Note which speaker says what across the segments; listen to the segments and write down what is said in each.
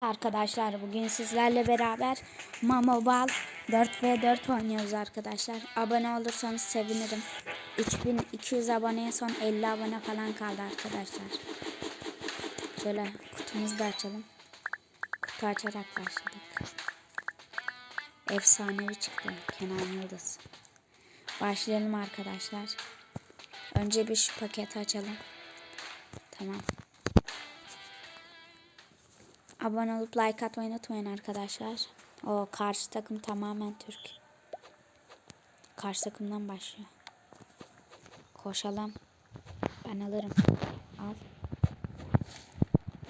Speaker 1: Arkadaşlar bugün sizlerle beraber Mamobal 4v4 oynuyoruz arkadaşlar. Abone olursanız sevinirim. 3200 aboneye son 50 abone falan kaldı arkadaşlar. Şöyle kutumuzu da açalım. Kutu açarak başladık. Efsanevi çıktı Kenan Yıldız. Başlayalım arkadaşlar. Önce bir şu paketi açalım. Tamam. Abone olup like atmayı unutmayın arkadaşlar. O karşı takım tamamen Türk. Karşı takımdan başlıyor. Koşalım. Ben alırım. Al.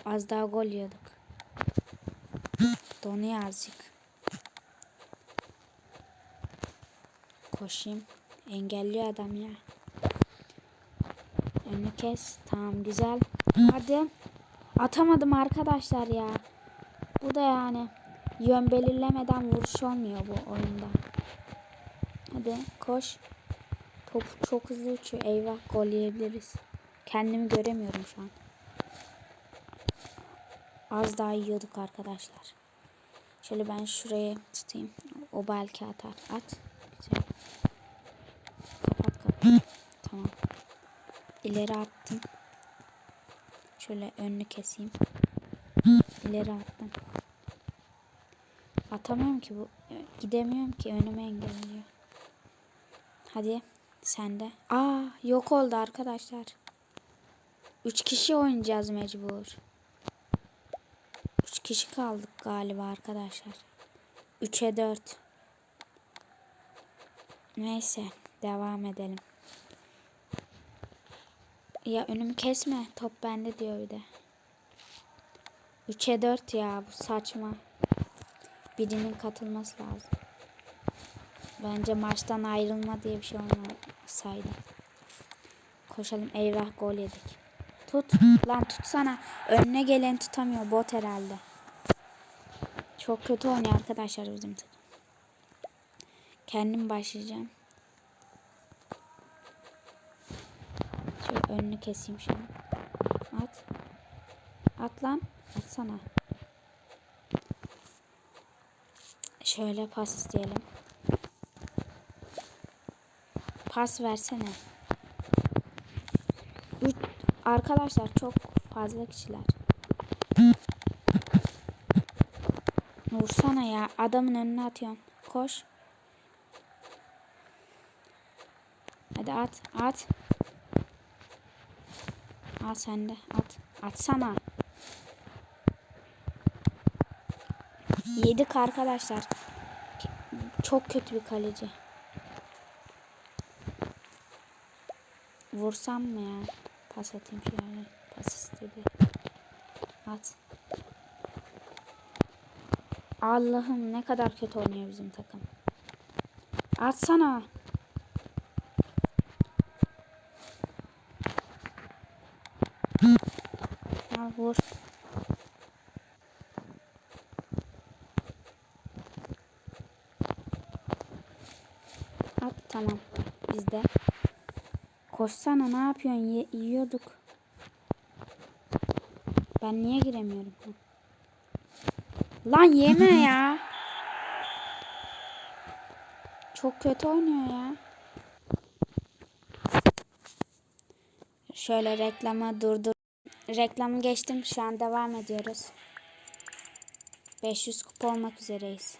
Speaker 1: Az daha gol yiyorduk. Donuyor azıcık. Koşayım. Engelliyor adam ya. Önünü kes. Tamam güzel. Hadi. Atamadım arkadaşlar ya. Bu da yani yön belirlemeden vuruş olmuyor bu oyunda. Hadi koş. Top çok hızlı uçuyor. Eyvah gol yiyebiliriz. Kendimi göremiyorum şu an. Az daha yiyorduk arkadaşlar. Şöyle ben şuraya tutayım. O belki atar. At. Güzel. Kapat kapat. Tamam. İleri attım. Şöyle önünü keseyim. İleri attım. Atamıyorum ki bu. Gidemiyorum ki önüme engelliyor. Hadi sen de. Aa yok oldu arkadaşlar. Üç kişi oynayacağız mecbur. Üç kişi kaldık galiba arkadaşlar. Üçe dört. Neyse devam edelim. Ya önümü kesme. Top bende diyor bir de. 3'e 4 ya bu saçma. Birinin katılması lazım. Bence maçtan ayrılma diye bir şey olmasaydı. Koşalım eyvah gol yedik. Tut. Lan tutsana. Önüne gelen tutamıyor. Bot herhalde. Çok kötü oynuyor arkadaşlar bizim takım. Kendim başlayacağım. Şöyle önünü keseyim şimdi. At. At lan. Atsana. Şöyle pas isteyelim. Pas versene. Üç, arkadaşlar çok fazla kişiler. Vursana ya. Adamın önüne atıyorsun. Koş. Hadi at. At. Al sen de at. Atsana. Yedik arkadaşlar. Çok kötü bir kaleci. Vursam mı ya? Pas atayım şöyle. Pas istedi. At. Allah'ım ne kadar kötü oynuyor bizim takım. Atsana. Al vur. At tamam. Bizde. Koşsana ne yapıyorsun? Ye yiyorduk. Ben niye giremiyorum? Lan yeme ya. Çok kötü oynuyor ya. Şöyle reklamı durdur. Reklamı geçtim. Şu an devam ediyoruz. 500 kupa olmak üzereyiz.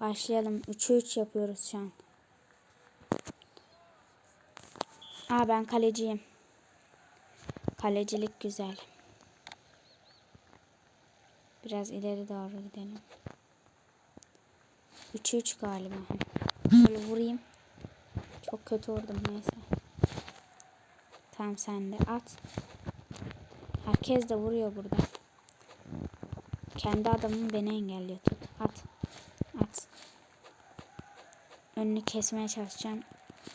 Speaker 1: Başlayalım. 3'e 3 yapıyoruz şu an. Aa ben kaleciyim. Kalecilik güzel. Biraz ileri doğru gidelim. 3'e 3 galiba. Çok kötü vurdum neyse. Tamam sen de at. Herkes de vuruyor burada. Kendi adamım beni engelliyor. Tut. At. At. Önünü kesmeye çalışacağım.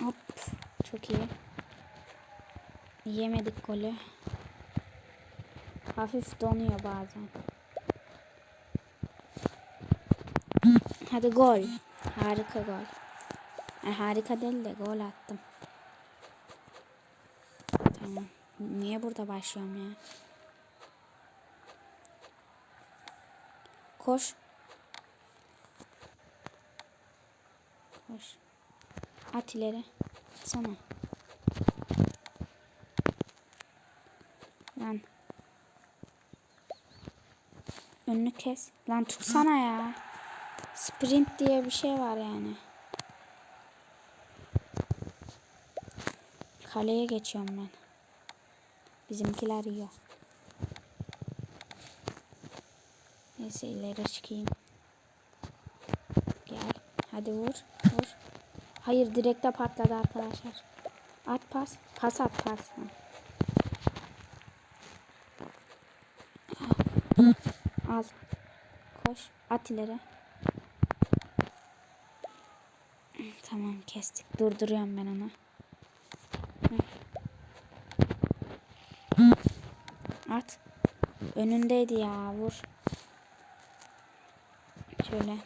Speaker 1: Hop. Çok iyi. Yemedik golü. Hafif donuyor bazen. Hadi gol. Harika gol. Yani harika değil de gol attım. Tamam. Niye burada başlıyorum ya? Koş. Koş. At ileri. Sana. Lan. Önünü kes. Lan tutsana ya. Sprint diye bir şey var yani. Kaleye geçiyorum ben. Bizimkiler yiyor. Neyse ileri çıkayım. Gel. Hadi vur. Vur. Hayır direkte patladı arkadaşlar. At pas. Pas at pas. Al. Koş. At ileri. Tamam kestik. Durduruyorum ben onu. At. Önündeydi ya. Vur. Şöyle.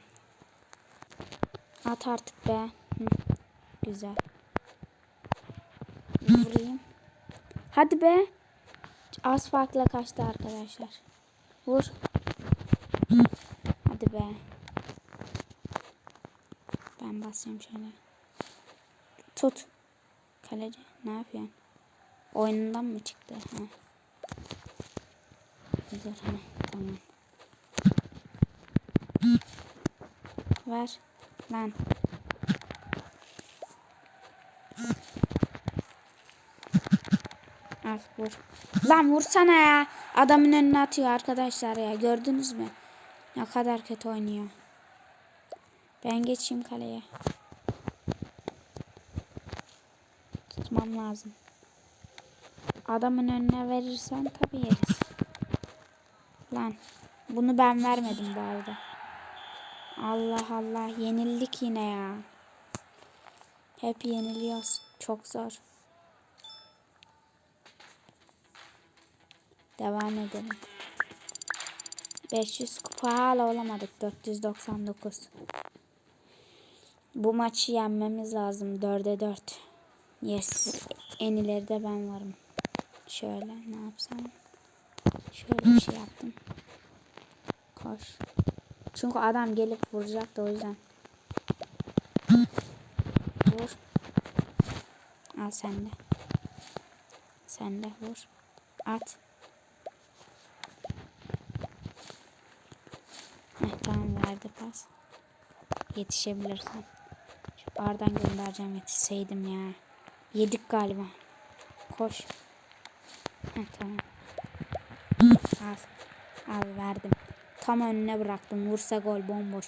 Speaker 1: At artık be. Hı. Güzel. Vurayım. Hadi be. Az farkla kaçtı arkadaşlar. Vur. Hadi be. Ben basıyorum şöyle. Tut. Kaleci ne yapıyorsun? Oyundan mı çıktı? Ha. Dur. Tamam. Ver. Lan. Al vur. Lan vursana ya. Adamın önüne atıyor arkadaşlar ya. Gördünüz mü? Ne kadar kötü oynuyor. Ben geçeyim kaleye. Tutmam lazım. Adamın önüne verirsen tabii yeriz. Bunu ben vermedim bu arada. Allah Allah. Yenildik yine ya. Hep yeniliyoruz. Çok zor. Devam edelim. 500 kupa hala olamadık. 499. Bu maçı yenmemiz lazım. 4'e 4. Yes. En ileride ben varım. Şöyle ne yapsam? Şöyle bir şey yaptım. Koş. Çünkü adam gelip vuracak da o yüzden. Vur. Al sen de. Sen de vur. At. Heh, tamam verdi pas. Yetişebilirsen. Şu bardan göndereceğim yetişseydim ya. Yedik galiba. Koş. Heh, tamam. Al. Al verdim. Tam önüne bıraktım. Vursa gol bomboş.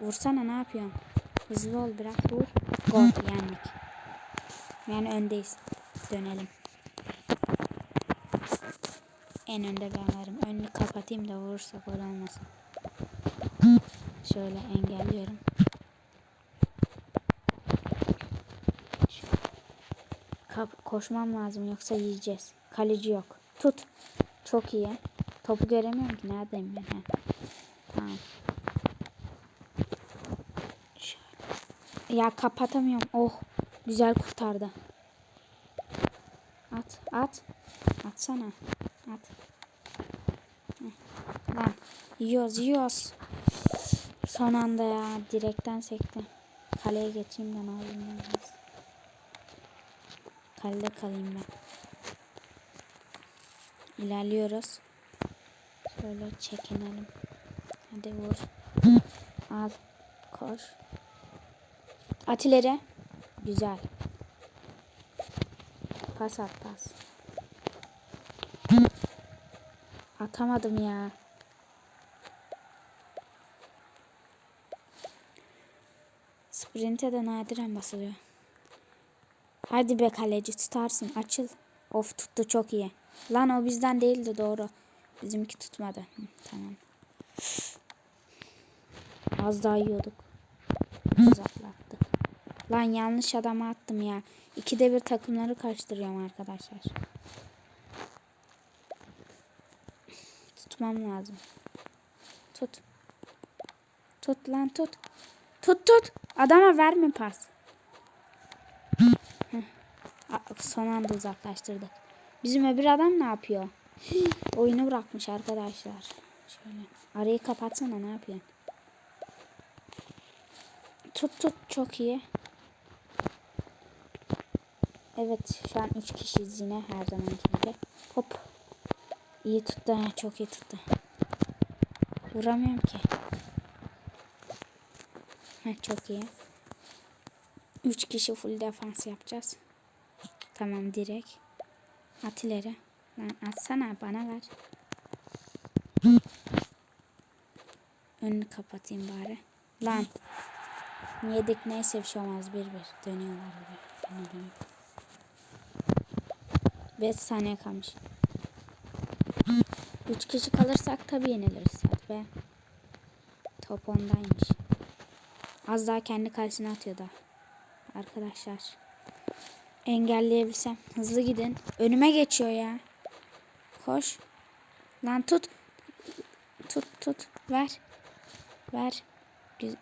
Speaker 1: Vursana ne yapıyorsun? Hızlı ol biraz. Vur. Gol yendik. Yani öndeyiz. Dönelim. En önde ben varım. Önünü kapatayım da vurursa gol olmasın. Şöyle engelliyorum. Kap koşmam lazım yoksa yiyeceğiz. Kaleci yok. Tut. Çok iyi. Topu göremiyorum ki. Neredeyim ben? Ha. Tamam. Ya kapatamıyorum. Oh. Güzel kurtardı. At. At. Atsana. At. Heh. Lan. Yiyoruz yiyoruz. Son anda ya. Direkten sekti. Kaleye geçeyim de ne olayım biraz. Kalede kalayım ben. İlerliyoruz. Şöyle çekinelim. Hadi vur. Al. Koş. At ileri. Güzel. Pas at pas. Atamadım ya. Sprint'e de nadiren basılıyor. Hadi be kaleci tutarsın. Açıl. Of tuttu çok iyi. Lan o bizden değildi doğru. Bizimki tutmadı. Hı, tamam. Az daha yiyorduk. Uzaklattı. Lan yanlış adama attım ya. İkide bir takımları karıştırıyorum arkadaşlar. Tutmam lazım. Tut. Tut lan tut. Tut tut. Adama verme pas. Son anda uzaklaştırdık. Bizim öbür adam ne yapıyor? Oyunu bırakmış arkadaşlar. Şöyle. Arayı kapatsana ne yapıyorsun? Tut tut çok iyi. Evet şu an 3 kişiyiz yine her zamanki gibi. Hop. İyi tuttu ha çok iyi tuttu. Vuramıyorum ki. Heh, çok iyi. 3 kişi full defans yapacağız. Tamam direkt. At ileri. Lan atsana bana ver. Önünü kapatayım bari. Lan. Yedik neyse bir şey olmaz. Bir bir. Dönüyorlar bir. Dönüyor, dönüyor. 5 saniye kalmış. 3 kişi kalırsak tabii yeniliriz. Hadi be. Top ondaymış. Az daha kendi kalesine atıyor da. Arkadaşlar. Engelleyebilsem. Hızlı gidin. Önüme geçiyor ya. Koş. Lan tut. Tut tut. Ver. Ver. Güz-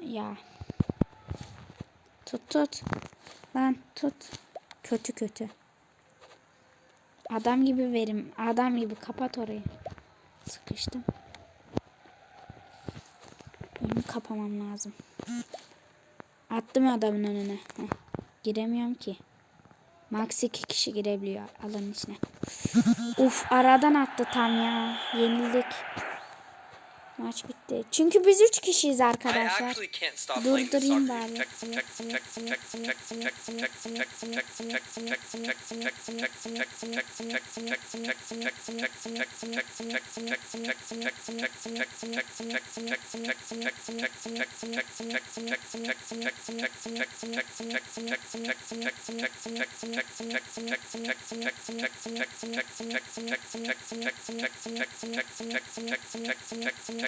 Speaker 1: Ya. Tut tut. Lan tut. Kötü kötü. Adam gibi verim. Adam gibi kapat orayı. Sıkıştım. Önümü kapamam lazım. Attım adamın önüne. Heh. Giremiyorum ki. Max iki kişi girebiliyor alanın içine. Uf aradan attı tam ya. Yenildik. Maç bitti. Çünkü biz 3 kişiyiz arkadaşlar. Durdurayım bari.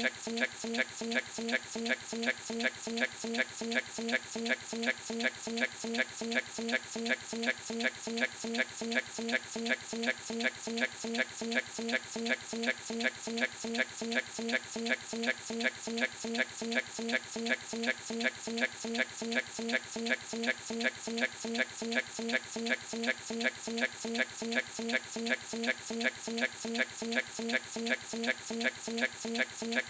Speaker 2: text text text text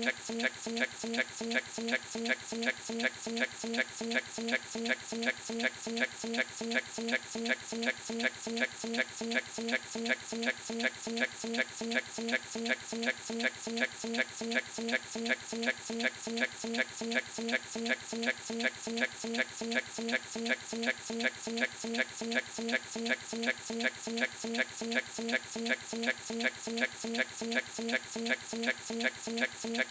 Speaker 2: text text text text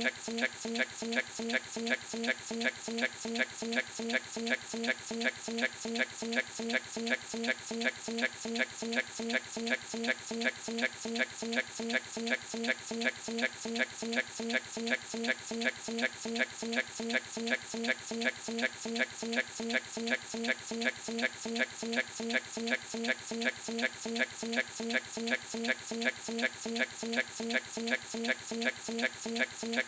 Speaker 2: text text text text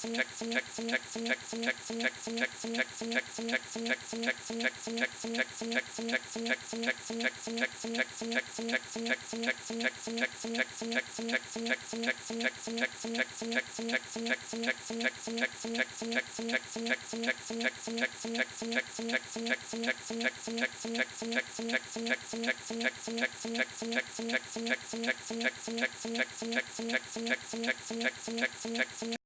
Speaker 2: text text text text